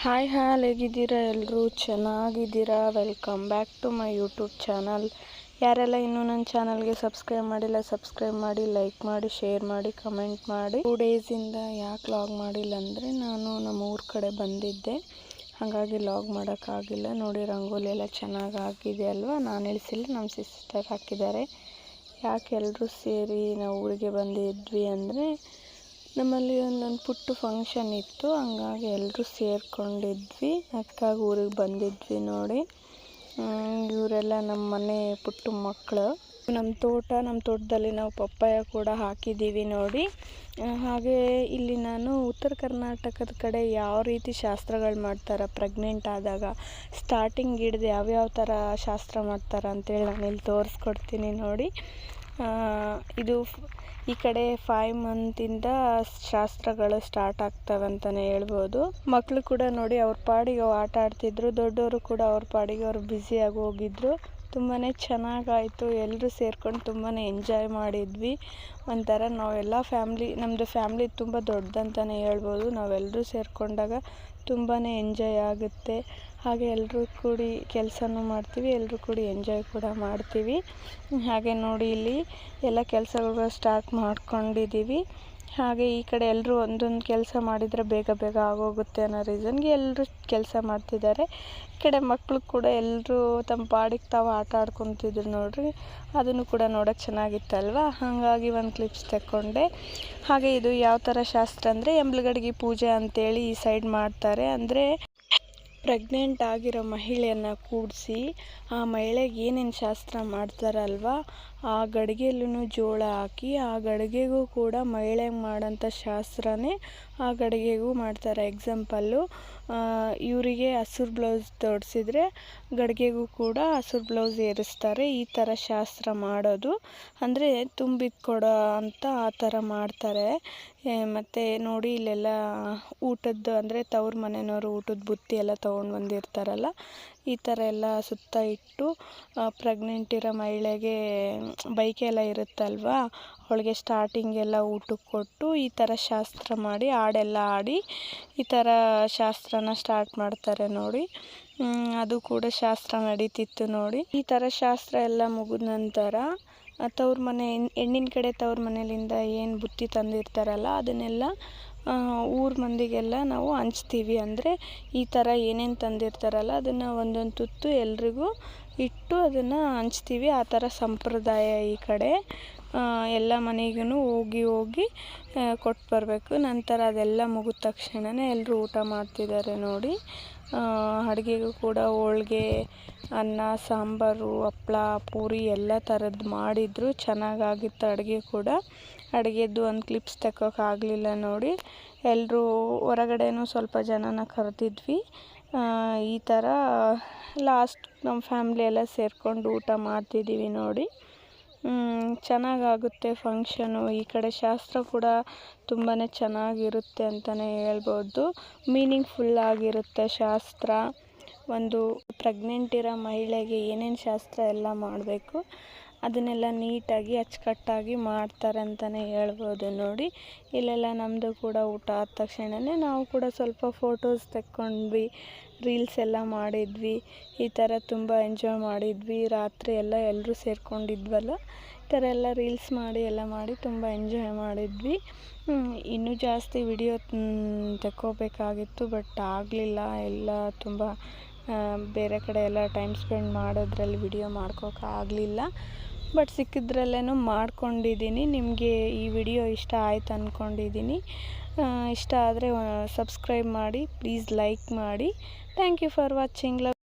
Hi ಹಾಲ್ ಹೇಗಿದ್ದೀರಾ? ಎಲ್ಲರೂ ಚೆನ್ನಾಗಿದ್ದೀರಾ? Welcome back to my YouTube channel ಯಾರೆಲ್ಲ ಇನ್ನೂ ನನ್ನ ಚಾನಲ್ಗೆ ಸಬ್ಸ್ಕ್ರೈಬ್ ಮಾಡಿಲ್ಲ ಸಬ್ಸ್ಕ್ರೈಬ್ ಮಾಡಿ ಲೈಕ್ ಮಾಡಿ ಶೇರ್ ಮಾಡಿ ಕಮೆಂಟ್ ಮಾಡಿ. ಟೂ ಡೇಸಿಂದ ಯಾಕೆ ಲಾಗ್ ಮಾಡಿಲ್ಲ ಅಂದರೆ ನಾನು ನಮ್ಮ ಊರ ಕಡೆ ಬಂದಿದ್ದೆ. ಹಾಗಾಗಿ ಲಾಗ್ ಮಾಡೋಕ್ಕಾಗಿಲ್ಲ ನೋಡಿ, ರಂಗೋಲಿ ಎಲ್ಲ ಚೆನ್ನಾಗಿ ಹಾಕಿದೆ ಅಲ್ವಾ? ನಾನು ಇಳಿಸಿಲ್ಲ ನಮ್ಮ ಸಿಸ್ಟರ್ ಹಾಕಿದ್ದಾರೆ. ಯಾಕೆ ಎಲ್ಲರೂ ಸೇರಿ ನಾವು ಊರಿಗೆ ಬಂದಿದ್ವಿ ಅಂದರೆ ನಮ್ಮಲ್ಲಿ ಒಂದೊಂದು ಪುಟ್ಟ ಫಂಕ್ಷನ್ ಇತ್ತು. ಹಂಗಾಗಿ ಎಲ್ಲರೂ ಸೇರಿಕೊಂಡಿದ್ವಿ. ಅದಕ್ಕಾಗಿ ಊರಿಗೆ ಬಂದಿದ್ವಿ ನೋಡಿ. ಇವರೆಲ್ಲ ನಮ್ಮ ಮನೆ ಪುಟ್ಟ ಮಕ್ಕಳು ನಮ್ಮ ತೋಟ ನಮ್ಮ ತೋಟದಲ್ಲಿ ನಾವು ಪಪ್ಪಾಯ ಕೂಡ ಹಾಕಿದ್ದೀವಿ ನೋಡಿ. ಹಾಗೆ ಇಲ್ಲಿ ನಾನು ಉತ್ತರ ಕರ್ನಾಟಕದ ಕಡೆ ಯಾವ ರೀತಿ ಶಾಸ್ತ್ರಗಳು ಮಾಡ್ತಾರೆ ಪ್ರೆಗ್ನೆಂಟ್ ಆದಾಗ ಸ್ಟಾರ್ಟಿಂಗ್ ಹಿಡ್ದು ಯಾವ್ಯಾವ ಥರ ಶಾಸ್ತ್ರ ಮಾಡ್ತಾರೆ ಅಂತೇಳಿ ನಾನು ಇಲ್ಲಿ ತೋರಿಸ್ಕೊಡ್ತೀನಿ ನೋಡಿ. ಇದು ಈ ಕಡೆ ಫೈವ್ ಮಂತಿಂದ ಶಾಸ್ತ್ರಗಳು ಸ್ಟಾರ್ಟ್ ಆಗ್ತವೆ ಅಂತಲೇ ಹೇಳ್ಬೋದು. ಮಕ್ಕಳು ಕೂಡ ನೋಡಿ ಅವ್ರ ಪಾಡಿಗೆ ಆಟ ಆಡ್ತಿದ್ರು, ದೊಡ್ಡವರು ಕೂಡ ಅವ್ರ ಪಾಡಿಗೆ ಅವ್ರು ಬ್ಯುಸಿಯಾಗಿ ಹೋಗಿದ್ರು. ತುಂಬಾ ಚೆನ್ನಾಗಾಯಿತು ಎಲ್ಲರೂ ಸೇರ್ಕೊಂಡು ತುಂಬಾ ಎಂಜಾಯ್ ಮಾಡಿದ್ವಿ. ಒಂಥರ ನಾವೆಲ್ಲ ಫ್ಯಾಮ್ಲಿ ನಮ್ಮದು ಫ್ಯಾಮ್ಲಿ ತುಂಬ ದೊಡ್ಡದಂತಲೇ ಹೇಳ್ಬೋದು. ನಾವೆಲ್ಲರೂ ಸೇರಿಕೊಂಡಾಗ ತುಂಬಾ ಎಂಜಾಯ್ ಆಗುತ್ತೆ. ಹಾಗೆ ಎಲ್ಲರೂ ಕೂಡಿ ಕೆಲಸನೂ ಮಾಡ್ತೀವಿ ಎಲ್ಲರೂ ಕೂಡಿ ಎಂಜಾಯ್ ಕೂಡ ಮಾಡ್ತೀವಿ. ಹಾಗೆ ನೋಡಿ ಇಲ್ಲಿ ಎಲ್ಲ ಕೆಲಸಗಳು ಸ್ಟಾರ್ಟ್ ಮಾಡ್ಕೊಂಡಿದ್ದೀವಿ. ಹಾಗೆ ಈ ಕಡೆ ಎಲ್ಲರೂ ಒಂದೊಂದು ಕೆಲಸ ಮಾಡಿದರೆ ಬೇಗ ಬೇಗ ಆಗೋಗುತ್ತೆ ಅನ್ನೋ ರೀಸನ್ಗೆ ಎಲ್ಲರೂ ಕೆಲಸ ಮಾಡ್ತಿದ್ದಾರೆ. ಈ ಕಡೆ ಮಕ್ಕಳು ಕೂಡ ಎಲ್ಲರೂ ತಮ್ಮ ಪಾಡಿಗೆ ತಾವು ಆಟ ಆಡ್ಕೊತಿದ್ರು ನೋಡ್ರಿ, ಅದನ್ನು ಕೂಡ ನೋಡೋಕ್ಕೆ ಚೆನ್ನಾಗಿತ್ತಲ್ವ ಹಾಗಾಗಿ ಒಂದು ಕ್ಲಿಪ್ಸ್ ತಗೊಂಡೆ ಹಾಗೆ ಇದು ಯಾವ ಥರ ಶಾಸ್ತ್ರ ಅಂದರೆ, ಎಂಬ್ಲಗಡ್ಗೆ ಪೂಜೆ ಅಂತೇಳಿ ಈ ಸೈಡ್ ಮಾಡ್ತಾರೆ. ಅಂದರೆ ಪ್ರೆಗ್ನೆಂಟ್ ಆಗಿರೋ ಮಹಿಳೆಯನ್ನು ಕೂಡಿಸಿ ಆ ಮಹಿಳೆಗೆ ಏನೇನು ಶಾಸ್ತ್ರ ಮಾಡ್ತಾರಲ್ವ? ಆ ಗಡಿಗೆಯಲ್ಲೂ ಜೋಳ ಹಾಕಿ ಆ ಗಡಿಗೆಗೂ ಕೂಡ ಮಹಿಳೆ ಮಾಡೋಂಥ ಶಾಸ್ತ್ರನೇ ಆ ಗಡಿಗೆಗೂ ಮಾಡ್ತಾರೆ. ಎಕ್ಸಾಂಪಲ್ಲು ಇವರಿಗೆ ಹಸಿರು ಬ್ಲೌಸ್ ತೊಡಿಸಿದ್ರೆ ಗಡಿಗೆಗೂ ಕೂಡ ಹಸಿರು ಬ್ಲೌಸ್ ಏರಿಸ್ತಾರೆ. ಈ ಥರ ಶಾಸ್ತ್ರ ಮಾಡೋದು. ಅಂದರೆ ತುಂಬಿದ ಕೊಡೋ ಅಂತ ಆ ಥರ ಮಾಡ್ತಾರೆ. ಮತ್ತು ನೋಡಿ ಇಲ್ಲೆಲ್ಲ ಊಟದ್ದು ಅಂದರೆ ತವ್ರ ಮನೆಯವರು ಊಟದ ಬುತ್ತಿ ಎಲ್ಲ ತೊಗೊಂಡು ಬಂದಿರ್ತಾರಲ್ಲ, ಈ ಥರ ಎಲ್ಲ ಸುತ್ತ ಇಟ್ಟು ಪ್ರೆಗ್ನೆಂಟ್ ಇರೋ ಮಹಿಳೆಗೆ ಬೈಕೆ ಎಲ್ಲ ಇರುತ್ತಲ್ವಾ? ಅವಳಿಗೆ ಸ್ಟಾರ್ಟಿಂಗ್ ಎಲ್ಲ ಊಟಕ್ಕೆ ಕೊಟ್ಟು ಈ ಥರ ಶಾಸ್ತ್ರ ಮಾಡಿ, ಹಾಡೆಲ್ಲ ಆಡಿ ಈ ಥರ ಶಾಸ್ತ್ರನ ಸ್ಟಾರ್ಟ್ ಮಾಡ್ತಾರೆ ನೋಡಿ. ಅದು ಕೂಡ ಶಾಸ್ತ್ರ ನಡೀತಿತ್ತು ನೋಡಿ. ಈ ಥರ ಶಾಸ್ತ್ರ ಎಲ್ಲ ಮುಗಿದ ನಂತರ, ತವ್ರ ಮನೆ ಹೆಣ್- ಹೆಣ್ಣಿನ ಕಡೆ ತವ್ರ ಮನೆಯಿಂದ ಏನು ಬುತ್ತಿ ತಂದಿರ್ತಾರಲ್ಲ, ಅದನ್ನೆಲ್ಲ ಊರ ಮಂದಿಗೆಲ್ಲ ನಾವು ಹಂಚ್ತೀವಿ. ಅಂದರೆ ಈ ಥರ ಏನೇನು ತಂದಿರ್ತಾರಲ್ಲ, ಅದನ್ನು ಒಂದೊಂದು ತುತ್ತು ಎಲ್ರಿಗೂ ಇಟ್ಟು ಅದನ್ನು ಹಂಚ್ತೀವಿ. ಆ ಥರ ಸಂಪ್ರದಾಯ ಈ ಕಡೆ. ಎಲ್ಲ ಮನೆಗೂ ಹೋಗಿ ಹೋಗಿ ಕೊಟ್ಟು ಬರಬೇಕು. ನಂತರ ಅದೆಲ್ಲ ಮುಗಿದ ತಕ್ಷಣವೇ ಎಲ್ಲರೂ ಊಟ ಮಾಡ್ತಿದ್ದಾರೆ ನೋಡಿ. ಅಡುಗೆಗೂ ಕೂಡ ಹೋಳ್ಗೆ, ಅನ್ನ, ಸಾಂಬಾರು, ಹಪ್ಳ, ಪೂರಿ ಎಲ್ಲ ಥರದ್ದು ಮಾಡಿದರು. ಚೆನ್ನಾಗಾಗಿತ್ತು ಅಡುಗೆ ಕೂಡ. ಅಡುಗೆದ್ದು ಒಂದು ಕ್ಲಿಪ್ಸ್ ತೆಕ್ಕೋಕ್ಕಾಗಲಿಲ್ಲ ನೋಡಿ. ಎಲ್ಲರೂ ಹೊರಗಡೆನೂ ಸ್ವಲ್ಪ ಜನನ ಕರೆದಿದ್ವಿ. ಈ ಥರ ಲಾಸ್ಟ್ ನಮ್ಮ ಫ್ಯಾಮ್ಲಿ ಎಲ್ಲ ಸೇರಿಕೊಂಡು ಊಟ ಮಾಡ್ತಿದ್ದೀವಿ ನೋಡಿ. ಚೆನ್ನಾಗಾಗುತ್ತೆ ಫಂಕ್ಷನು ಈ ಕಡೆ ಶಾಸ್ತ್ರ ಕೂಡ ತುಂಬಾ ಚೆನ್ನಾಗಿರುತ್ತೆ ಅಂತಲೇ ಹೇಳ್ಬೋದು. ಮೀನಿಂಗ್ಫುಲ್ ಆಗಿರುತ್ತೆ ಶಾಸ್ತ್ರ. ಒಂದು ಪ್ರೆಗ್ನೆಂಟ್ ಇರೋ ಮಹಿಳೆಗೆ ಏನೇನು ಶಾಸ್ತ್ರ ಎಲ್ಲ ಮಾಡಬೇಕು. ಅದನ್ನೆಲ್ಲ ನೀಟಾಗಿ ಅಚ್ಚುಕಟ್ಟಾಗಿ ಮಾಡ್ತಾರೆ ಅಂತಲೇ ಹೇಳ್ಬೋದು ನೋಡಿ. ಇಲ್ಲೆಲ್ಲ ನಮ್ಮದು ಕೂಡ ಊಟ ಆದ ತಕ್ಷಣವೇ ನಾವು ಕೂಡ ಸ್ವಲ್ಪ ಫೋಟೋಸ್ ತೆಕ್ಕೊಂಡ್ವಿ ರೀಲ್ಸ್ ಎಲ್ಲ ಮಾಡಿದ್ವಿ, ಈ ಥರ ತುಂಬ ಎಂಜಾಯ್ ಮಾಡಿದ್ವಿ. ರಾತ್ರಿ ಎಲ್ಲ ಎಲ್ಲರೂ ಸೇರ್ಕೊಂಡಿದ್ವಲ್ಲ, ಈ ಥರ ಎಲ್ಲ ರೀಲ್ಸ್ ಮಾಡಿ ಎಲ್ಲ ಮಾಡಿ ತುಂಬ ಎಂಜಾಯ್ ಮಾಡಿದ್ವಿ. ಇನ್ನೂ ಜಾಸ್ತಿ ವಿಡಿಯೋ ತೆಕ್ಕೋಬೇಕಾಗಿತ್ತು ಬಟ್ ಆಗಲಿಲ್ಲ. ಎಲ್ಲ ತುಂಬ ಬೇರೆ ಕಡೆ ಎಲ್ಲ ಟೈಮ್ ಸ್ಪೆಂಡ್ ಮಾಡೋದ್ರಲ್ಲಿ ವಿಡಿಯೋ ಮಾಡ್ಕೋಕ್ಕಾಗಲಿಲ್ಲ ಬಟ್ ಸಿಕ್ಕಿದ್ರಲ್ಲೇ ಮಾಡ್ಕೊಂಡಿದ್ದೀನಿ ನಿಮಗೆ ಈ ವಿಡಿಯೋ ಇಷ್ಟ ಆಯ್ತು ಅಂದ್ಕೊಂಡಿದ್ದೀನಿ ಇಷ್ಟ ಆದರೆ ಸಬ್ಸ್ಕ್ರೈಬ್ ಮಾಡಿ ಪ್ಲೀಸ್ ಲೈಕ್ ಮಾಡಿ. Thank you for watching love